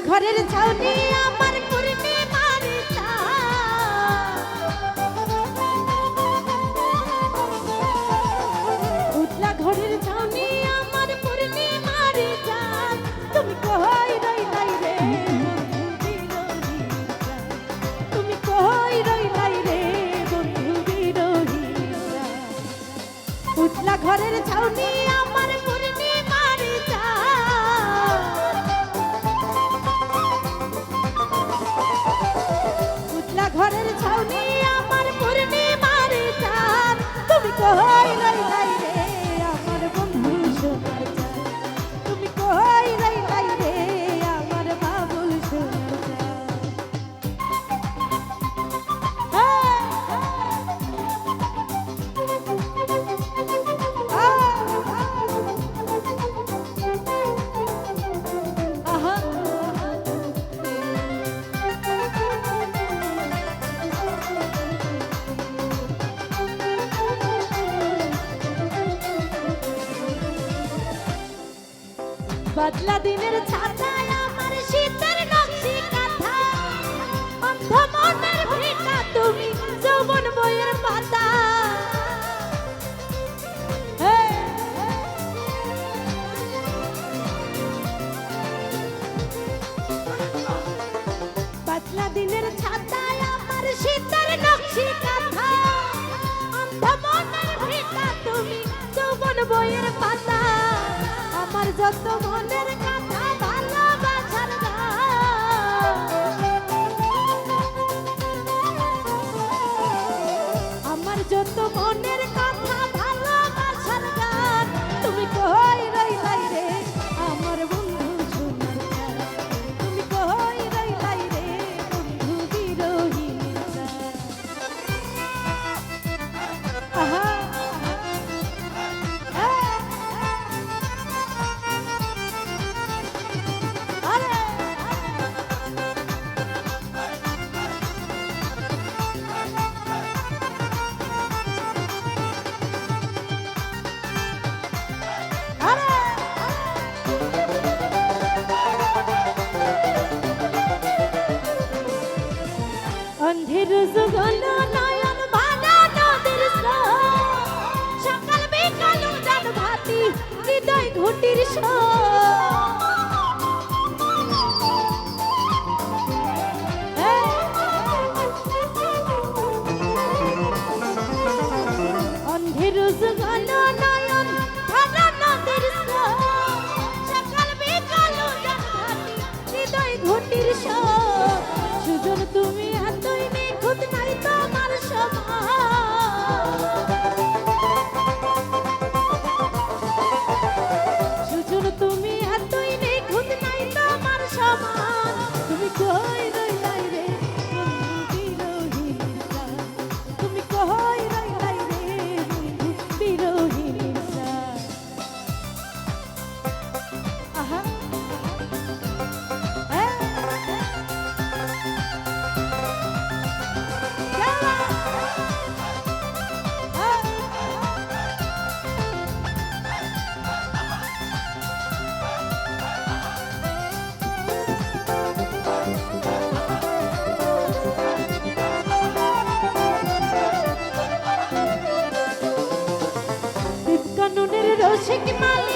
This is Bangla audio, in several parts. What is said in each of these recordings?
ঘরের ছাউনি আমার Oh. বাদলা দিনের ছাতায় আমার শীতের নকশি কাঁথা। অন্ধ মনের ভিটা তুমি যৌবন বইয়ের পাতা। বাদলা দিনের ছাতায় আমার শীতের নকশি Yatta Mandarin. Rıza música maligna.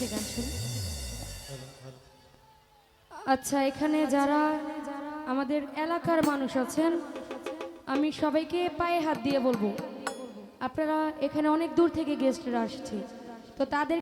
করতে গান শুনি। আচ্ছা এখানে যারা আমাদের এলাকার মানুষ আছেন, আমি সবাইকে পায়ে হাত দিয়ে বলব, আপনারা এখানে অনেক দূর থেকে গেস্টরা আসছে, তো তাদের